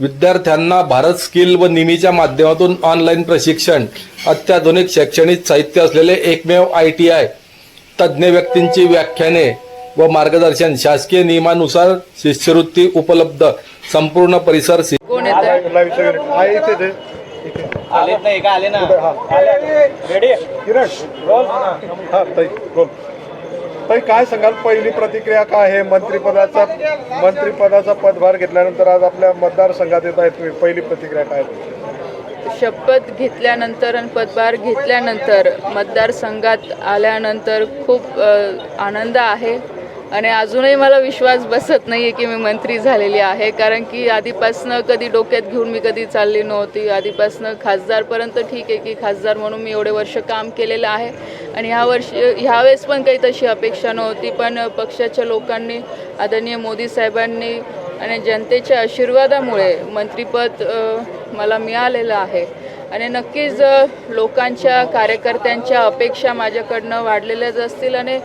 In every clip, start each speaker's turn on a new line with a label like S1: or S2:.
S1: विद्यार्थ्यांना भारत स्किल व निमीच्या माध्यमातून ऑनलाईन प्रशिक्षण अत्याधुनिक शैक्षणिक साहित्य असलेले एकमेव आय टी आय तज्ज्ञ व्यक्तींची व्याख्याने व मार्गदर्शन शासकीय नियमानुसार शिष्यवृत्ती उपलब्ध संपूर्ण परिसर.
S2: आलेत नाही का? आले ना. रेडी
S3: किरण. हा ताई काय सांगाल पहिली प्रतिक्रिया काय आहे? मंत्रिपदाचा मंत्रिपदाचा पदभार घेतल्यानंतर आज आपल्या मतदारसंघात येत आहेत तुम्ही. पहिली प्रतिक्रिया काय
S4: शपथ घेतल्यानंतर आणि पदभार घेतल्यानंतर मतदारसंघात आल्यानंतर खूप आनंद आहे. आणि अजूनही मला विश्वास बसत नाही आहे की मी मंत्री झालेली आहे. कारण की आधीपासनं कधी डोक्यात घेऊन मी कधी चालली नव्हती. आधीपासनं खासदारपर्यंत ठीक आहे की खासदार म्हणून मी एवढे वर्ष काम केलेलं आहे. आणि ह्या वर्षी ह्यावेळेस पण काही तशी अपेक्षा नव्हती पण पक्षाच्या लोकांनी आदरणीय मोदी साहेबांनी आणि जनतेच्या आशीर्वादामुळे मंत्रिपद मला मिळालेलं आहे. आणि नक्कीच लोकांच्या कार्यकर्त्यांच्या अपेक्षा माझ्याकडनं वाढलेल्याच असतील आणि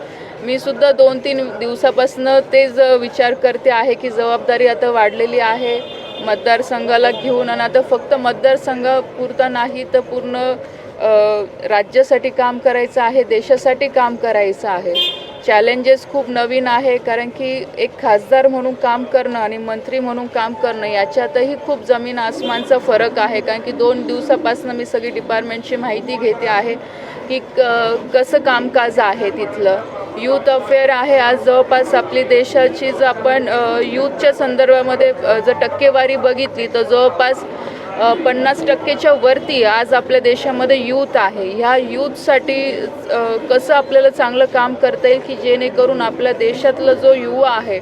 S4: मी सुद्धा दोन तीन दिवसापासून तेच विचार करते आहे की जबाबदारी आता वाढलेली आहे मतदारसंघाला घेऊन. आणि आता फक्त मतदारसंघापुरता नाही तर पूर्ण राज्यासाठी काम करायचं आहे देशासाठी काम करायचं आहे. चॅलेंजेस खूप नवीन आहे कारण की एक खासदार म्हणून काम करणं आणि मंत्री म्हणून काम करणं याच्यातही खूप जमीन आसमानचा फरक आहे. कारण की दोन दिवसापासून मी सगळी डिपार्टमेंटची माहिती घेते आहे की क कसं कामकाज आहे तिथलं. यूथ अफेअर आहे आज जवळपास आपली देशाची जर आपण यूथच्या संदर्भामध्ये जर टक्केवारी बघितली तर जवळपास पन्नास टक्केच्या वरती आज आपल्या देशामध्ये यूथ आहे. ह्या यूथसाठी कसं आपल्याला चांगलं काम करता येईल की जेणेकरून आपल्या देशातला जो युवा आहे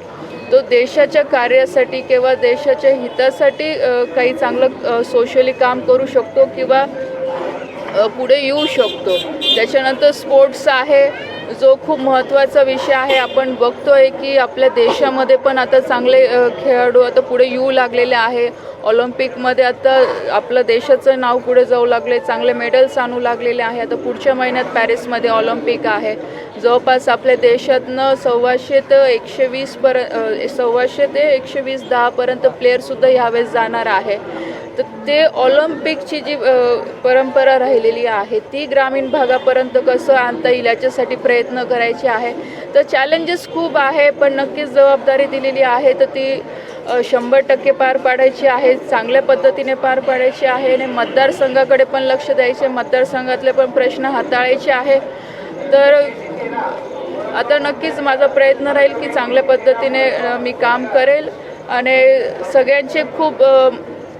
S4: तो देशाच्या कार्यासाठी किंवा देशाच्या हितासाठी काही चांगलं सोशली काम करू शकतो किंवा पुढे येऊ शकतो. त्याच्यानंतर स्पोर्ट्स आहे. जो खूप महत्त्वाचा विषय आहे आपण बघतोय की आपल्या देशामध्ये पण आता चांगले खेळाडू आता पुढे येऊ लागलेले आहे. ऑलिम्पिकमध्ये आता आपलं देशाचं नाव पुढे जाऊ लागले चांगले मेडल्स आणू लागलेले आहे. आता पुढच्या महिन्यात पॅरिसमध्ये ऑलिम्पिक आहे. जवळपास आपल्या देशातनं सव्वाशे ते एकशे वीसपर्यंत सव्वाशे ते एकशे वीस दहापर्यंत प्लेयरसुद्धा ह्यावेळेस जाणार आहे. तर ते ऑलिम्पिकची जी परंपरा राहिलेली आहे ती ग्रामीण भागापर्यंत कसं आणता येईल याच्यासाठी प्रयत्न करायचे आहे. तर चॅलेंजेस खूप आहे पण नक्कीच जबाबदारी दिलेली आहे तर ती शंभर टक्के पार पाडायची आहे चांगल्या पद्धतीने पार पाडायची आहे आणि मतदारसंघाकडे पण लक्ष द्यायचे मतदारसंघातले पण प्रश्न हाताळायचे आहे. तर आता नक्कीच माझा प्रयत्न राहील की चांगल्या पद्धतीने मी काम करेल आणि सगळ्यांचे खूप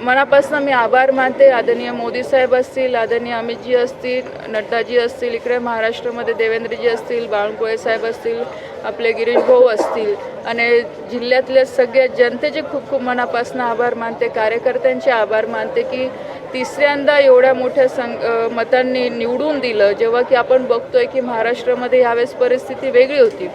S4: मनापासून मी आभार मानते. आदरणीय मोदी साहेब असतील आदरणीय अमितजी असतील नड्डाजी असतील इकडे महाराष्ट्रामध्ये देवेंद्रजी असतील बावनकुळे साहेब असतील आपले गिरीश भाऊ असतील. आणि जिल्ह्यातल्या सगळ्या जनतेचे खूप खूप मनापासून आभार मानते. कार्यकर्त्यांचे आभार मानते की तिसऱ्यांदा एवढ्या मोठ्या सं मतांनी निवडून दिलं. जेव्हा की आपण बघतोय की महाराष्ट्रामध्ये यावेळेस परिस्थिती वेगळी होती.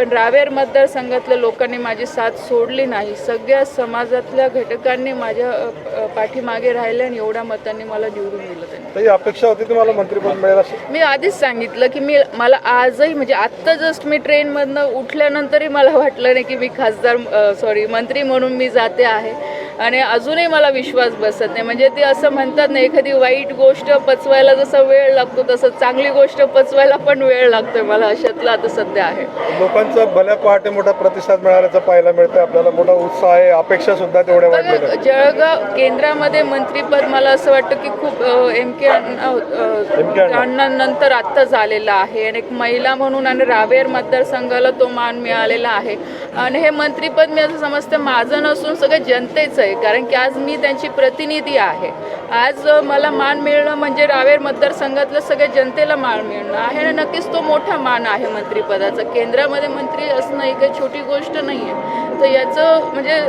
S4: पण रावेर मतदारसंघातल्या लोकांनी माझी साथ सोडली नाही. सगळ्या समाजातल्या घटकांनी माझ्या पाठीमागे राहिले आणि एवढ्या मतांनी मला निवडून दिलं त्यांनी.
S3: अपेक्षा होती तुम्हाला मंत्रिपद मिळेल
S4: मी आधीच सांगितलं की मी मला आजही म्हणजे आत्ता जस्ट मी ट्रेनमधनं उठल्यानंतरही मला वाटलं नाही की मी खासदार सॉरी मंत्री म्हणून मी जाते आहे. आणि अजूनही मला विश्वास बसत नाही. म्हणजे ते असं म्हणतात ना एखादी वाईट गोष्ट पचवायला जसा वेळ लागतो तसं चांगली गोष्ट पचवायला पण वेळ लागतोय मला. अशातलं आता सध्या आहे.
S3: लोकांचा भल्या पहाटे मोठा प्रतिसाद मिळाल्याचं पाहायला मिळतं आपल्याला मोठा उत्साह आहे अपेक्षा सुद्धा तेवढ्या.
S4: जळगाव केंद्रामध्ये मंत्रीपद मला असं वाटतं की खूप एम के
S3: अण्णा.
S4: अण्णांनंतर आत्ता झालेलं आहे. आणि एक महिला म्हणून आणि रावेर मतदारसंघाला तो मान मिळालेला आहे. आणि हे मंत्रीपद मी असं समजते माझं नसून सगळं जनतेचं आहे. कारण की आज मी त्यांची प्रतिनिधी आहे. आज मला मान मिळणं म्हणजे रावेर मतदारसंघातलं सगळ्या जनतेला मान मिळणं आहे आणि नक्कीच तो मोठा मान आहे मंत्रीपदाचा. केंद्रामध्ये मंत्री असणं ही काही छोटी गोष्ट नाही आहे तर याचं म्हणजे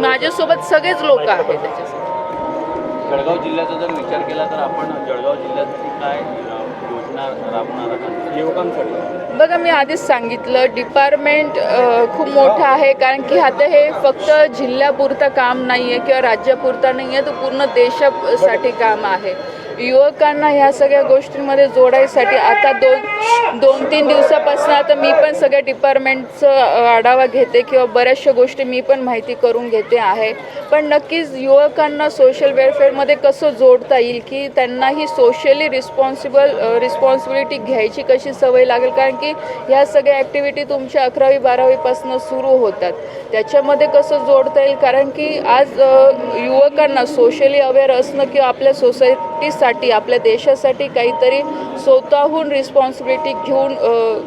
S4: माझ्यासोबत सगळेच लोक आहेत त्याच्यासाठी
S2: जळगाव जिल्ह्याचा जर विचार केला तर आपण जळगाव जिल्ह्यासाठी काय युवकांसाठी.
S4: बघा मी आधीच सांगितलं डिपार्टमेंट खूप मोठं आहे. कारण की आता हे फक्त जिल्ह्यापुरतं काम नाही आहे किंवा राज्यापुरतं नाही आहे तर पूर्ण देशासाठी काम आहे. युवकांना ह्या सगळ्या गोष्टींमध्ये जोडायसाठी आता दोन दोन तीन दिवसापासून आता मी पण सगळ्या डिपार्टमेंटचं आढावा घेते किंवा बऱ्याचशा गोष्टी मी पण माहिती करून घेते आहे. पण नक्कीच युवकांना सोशल वेलफेअरमध्ये कसं जोडता येईल की त्यांनाही सोशली रिस्पॉन्सिबल रिस्पॉन्सिबिलिटी घ्यायची कशी सवय लागेल? कारण की ह्या सगळ्या ॲक्टिव्हिटी तुमच्या अकरावी बारावीपासून सुरू होतात. त्याच्यामध्ये कसं जोडता येईल? कारण की आज युवकांना सोशली अवेअर असणं किंवा आपल्या देशासाठी आपल्या देशासाठी काहीतरी स्वतःहून रिस्पॉन्सिबिलिटी घेऊन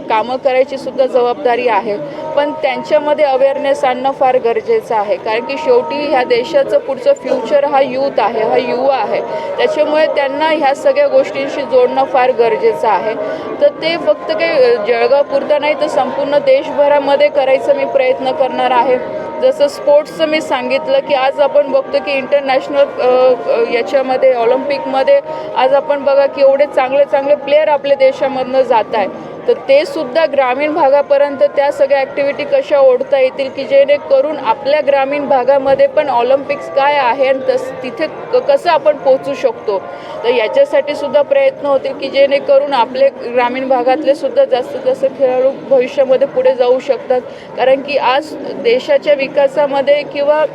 S4: कामं करायची सुद्धा जबाबदारी आहे. पण त्यांच्यामध्ये अवेअरनेस आणणं फार गरजेचं आहे. कारण की शेवटी ह्या देशाचं पुढचं फ्युचर हा यूथ आहे हा युवा आहे. त्याच्यामुळे त्यांना ह्या सगळ्या गोष्टींशी जोडणं फार गरजेचं आहे. तर ते फक्त काही जळगावपुरता नाही तर संपूर्ण देशभरामध्ये करायचं मी प्रयत्न करणार आहे. जसं स्पोर्ट्सचं मी सांगितलं की आज आपण बघतो की इंटरनॅशनल याच्यामध्ये ऑलिम्पिकमध्ये आज आपण बघा की एवढे चांगले चांगले प्लेयर आपल्या देशामधनं जात आहे तर ते सुद्धा ग्रामीण भागापर्यंत त्या सगळ्या ॲक्टिव्हिटी कशा ओढता येतील की जेणेकरून आपल्या ग्रामीण भागामध्ये पण ऑलिम्पिक्स काय आहे आणि तस तिथे क- कसं आपण पोचू शकतो? तर याच्यासाठी सुद्धा प्रयत्न होतील की जेणेकरून आपले ग्रामीण भागातले सुद्धा जास्तीत जास्त खेळाडू भविष्यामध्ये पुढे जाऊ शकतात. कारण की आज देशाच्या विकासामध्ये किंवा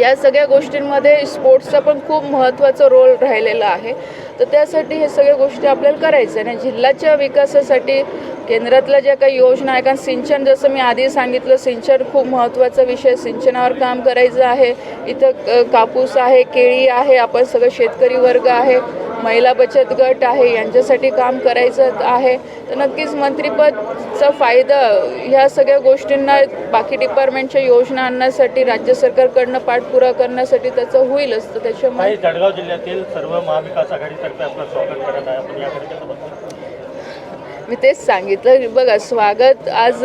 S4: या सगळ्या गोष्टींमध्ये स्पोर्ट्सचा पण खूप महत्त्वाचा रोल राहिलेला आहे. तर त्यासाठी हे सगळ्या गोष्टी आपल्याला करायचं आहे आणि जिल्ह्याच्या विकासासाठी केंद्रातल्या ज्या काही योजना आहे कारण सिंचन जसं मी आधी सांगितलं सिंचन खूप महत्त्वाचा विषय. सिंचनावर काम करायचं आहे. इथं कापूस आहे केळी आहे आपण सगळं शेतकरी वर्ग आहे. महिला बचत गट आहे यांच्यासाठी काम करायचं आहे तर नक्कीच मंत्रिपदचा फायदा ह्या सगळ्या गोष्टींना बाकी डिपार्टमेंटच्या योजना आणण्यासाठी राज्य सरकारकडनं पाठपुरावा करण्यासाठी त्याचं होईलच. तर त्याच्यामुळे
S5: जळगाव जिल्ह्यातील सर्व महाविकास आघाडीतर्फे आपलं स्वागत करत आहे. आपण याकडे कसं बघता?
S4: मी तेच सांगितलं. बघा स्वागत आज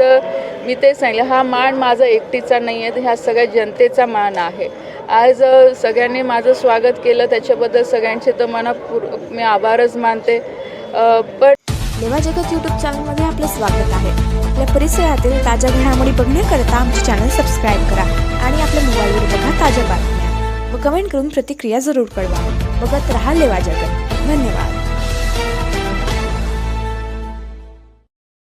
S4: मी तेच सांगितलं हा मान माझा एकटीचा नाही आहे ह्या सगळ्या जनतेचा मान आहे. आज सगळ्यांनी माझं स्वागत केलं. त्याच्याबद्दल सगळ्यांचे तर मनापूर मी आभारच मानते. पण
S6: लेवा जगत यूट्यूब चॅनलमध्ये आपलं स्वागत आहे. आपल्या परिसरातील ताज्या घडामोडी बघण्याकरता आमचे चॅनल सबस्क्राईब करा आणि आपल्या मोबाईलवर बघा ताज्या बातम्या व कमेंट करून प्रतिक्रिया जरूर कळवा. बघत राहा लेवा जगत. धन्यवाद.